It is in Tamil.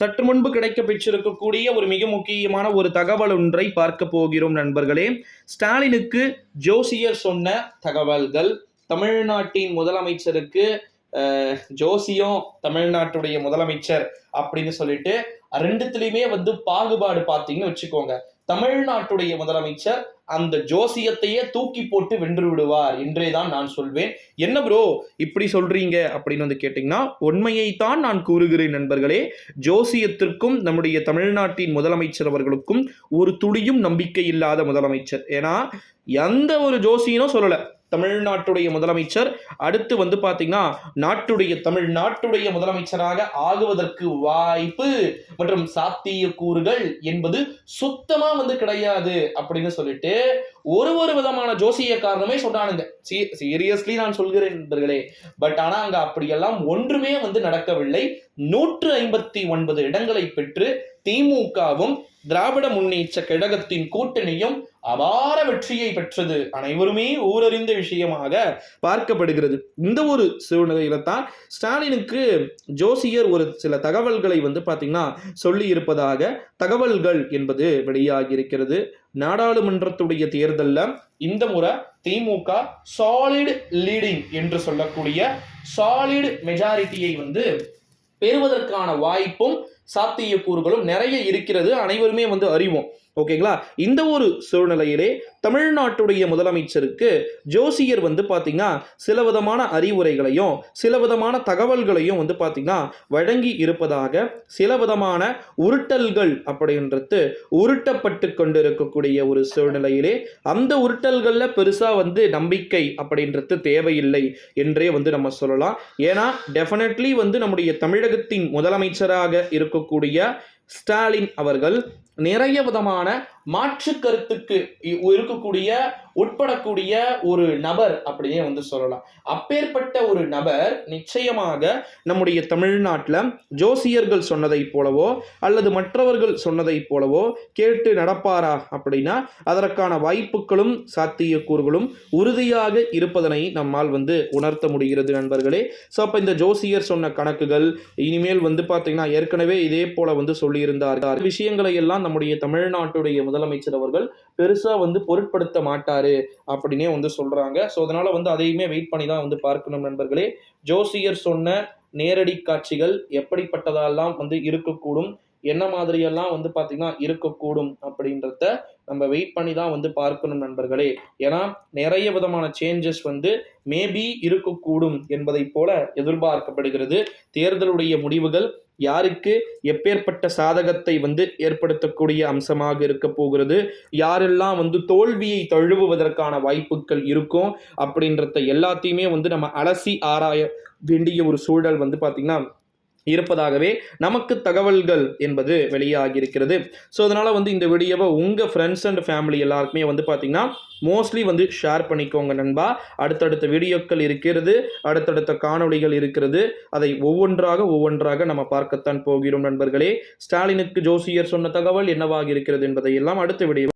சற்று முன்பு கிடைக்க பெற்றிருக்கக்கூடிய ஒரு மிக முக்கியமான ஒரு தகவல் ஒன்றை பார்க்க போகிறோம் நண்பர்களே. ஸ்டாலினுக்கு ஜோசியர் சொன்ன தகவல்கள். தமிழ்நாட்டின் முதலமைச்சருக்கு அஹ், ஜோசியம் தமிழ்நாட்டுடைய முதலமைச்சர் அப்படின்னு சொல்லிட்டு ரெண்டுத்துலயுமே வந்து பாகுபாடு பார்த்தீங்கன்னு வச்சுக்கோங்க. தமிழ்நாட்டுடைய முதலமைச்சர் அந்த ஜோசியத்தையே தூக்கி போட்டு வென்று விடுவார் என்றே தான் நான் சொல்வேன். என்ன ப்ரோ இப்படி சொல்றீங்க அப்படின்னு வந்து கேட்டிங்கன்னா உண்மையைத்தான் நான் கூறுகிறேன் நண்பர்களே. ஜோசியத்திற்கும் நம்முடைய தமிழ்நாட்டின் முதலமைச்சர் அவர்களுக்கும் ஒரு துளியும் நம்பிக்கை இல்லாத முதலமைச்சர். ஏன்னா எந்த ஒரு ஜோசியனும் சொல்லலை. தமிழ்நாட்டுடைய முதலமைச்சர். அடுத்து வந்து பார்த்தீங்கன்னா நாட்டுடைய தமிழ்நாட்டுடைய முதலமைச்சராக ஆகுவதற்கு வாய்ப்பு மற்றும் சாத்தியக்கூறுகள் என்பது சுத்தமா வந்து கிடையாது அப்படின்னு சொல்லிட்டு ஒரு ஒரு விதமான ஜோசிய காரணமே சொன்னானுங்க. சீரியஸ்லி நான் சொல்கிறேன் பட் ஆனா அங்க அப்படியெல்லாம் ஒன்றுமே வந்து நடக்கவில்லை. நூற்று ஐம்பத்தி ஒன்பது இடங்களை பெற்று திமுகவும் திராவிட முன்னேற்ற கழகத்தின் கூட்டணியும் அபார வெற்றியை பெற்றது. அனைவருமே ஊரறிந்த விஷயமாக பார்க்கப்படுகிறது. இந்த ஒரு சூழ்நிலையில தான் ஸ்டாலினுக்கு ஜோசியர் ஒரு சில தகவல்களை வந்து பார்த்தீங்கன்னா சொல்லி இருப்பதாக தகவல்கள் என்பது வெளியாகி இருக்கிறது நாடாளுமன்றத்துடைய தேர்தலில் இந்த முறை திமுக சாலிட் லீடிங் என்று சொல்லக்கூடிய சாலிட் மெஜாரிட்டியை வந்து பெறுவதற்கான வாய்ப்பும் சாத்தியக்கூறுகளும் நிறைய இருக்கிறது அனைவருமே வந்து அறிவோம். ஓகேங்களா? இந்த ஒரு சூழ்நிலையிலே தமிழ்நாட்டுடைய முதலமைச்சருக்கு ஜோசியர் வந்து பார்த்தீங்கன்னா சில விதமான அறிவுரைகளையும் சில விதமான தகவல்களையும் வந்து பார்த்தீங்கன்னா வழங்கி இருப்பதாக சில விதமான உருட்டல்கள் அப்படின்றது உருட்டப்பட்டு கொண்டிருக்கக்கூடிய ஒரு சூழ்நிலையிலே அந்த உருட்டல்களில் பெருசாக வந்து நம்பிக்கை அப்படின்றது தேவையில்லை என்றே வந்து நம்ம சொல்லலாம். ஏன்னா டெஃபினெட்லி வந்து நம்முடைய தமிழகத்தின் முதலமைச்சராக இருக்கக்கூடிய ஸ்டாலின் அவர்கள் நிறைய விதமான மாற்று கருத்துக்கு இருக்கக்கூடிய உட்படக்கூடிய ஒரு நபர் அப்படின்னே வந்து சொல்லலாம். அப்பேற்பட்ட ஒரு நபர் நிச்சயமாக நம்முடைய தமிழ்நாட்டில் ஜோசியர்கள் சொன்னதைப் போலவோ அல்லது மற்றவர்கள் சொன்னதைப் போலவோ கேட்டு நடப்பாரா அப்படின்னா அதற்கான வாய்ப்புகளும் சாத்தியக்கூறுகளும் உறுதியாக இருப்பதனை நம்மால் வந்து உணர்த்த முடிகிறது நண்பர்களே. ஸோ அப்போ இந்த ஜோசியர் சொன்ன கணக்குகள் இனிமேல் வந்து பார்த்தீங்கன்னா ஏற்கனவே இதே போல வந்து சொல்லியிருந்தார்கள். விஷயங்களை எல்லாம் நம்முடைய தமிழ்நாட்டுடைய முதலமைச்சர் அவர்கள் பெருசாக வந்து பொருட்படுத்த மாட்டார். அப்படின்னே வந்து சொல்றாங்க. ஸோ அதனால வந்து அதையுமே வெயிட் பண்ணி தான் வந்து பார்க்கணும் நண்பர்களே. ஜோசியர் சொன்ன நேரடி காட்சிகள் எப்படிப்பட்டதெல்லாம் வந்து இருக்கக்கூடும்? என்ன மாதிரியெல்லாம் வந்து பார்த்தீங்கன்னா இருக்கக்கூடும் அப்படின்றத நம்ம வெயிட் பண்ணி தான் வந்து பார்க்கணும் நண்பர்களே. ஏன்னா நிறைய விதமான சேஞ்சஸ் வந்து மேபி இருக்கக்கூடும் என்பதைப் போல எதிர்பார்க்கப்படுகிறது. தேர்தலுடைய முடிவுகள் யாருக்கு எப்பேற்பட்ட சாதகத்தை வந்து ஏற்படுத்தக்கூடிய அம்சமாக இருக்க போகிறது யாரெல்லாம் வந்து தோல்வியை தழுவுவதற்கான வாய்ப்புகள் இருக்கும் அப்படின்றத எல்லாத்தையுமே வந்து நம்ம அலசி ஆராய வேண்டிய ஒரு சூழல் வந்து பார்த்திங்கன்னா இருப்பதாகவே நமக்கு தகவல்கள் என்பது வெளியாகி இருக்கிறது ஸோ அதனால் வந்து இந்த வீடியோவை உங்கள் ஃப்ரெண்ட்ஸ் அண்ட் ஃபேமிலி எல்லாருக்குமே வந்து பார்த்திங்கன்னா மோஸ்ட்லி வந்து ஷேர் பண்ணிக்கோங்க நண்பா. அடுத்தடுத்த வீடியோக்கள் இருக்கிறது அடுத்தடுத்த காணொளிகள் இருக்கிறது அதை ஒவ்வொன்றாக ஒவ்வொன்றாக நம்ம பார்க்கத்தான் போகிறோம் நண்பர்களே. ஸ்டாலினுக்கு ஜோசியர் சொன்ன தகவல் என்னவாக இருக்கிறது என்பதை எல்லாம் அடுத்த வீடியோ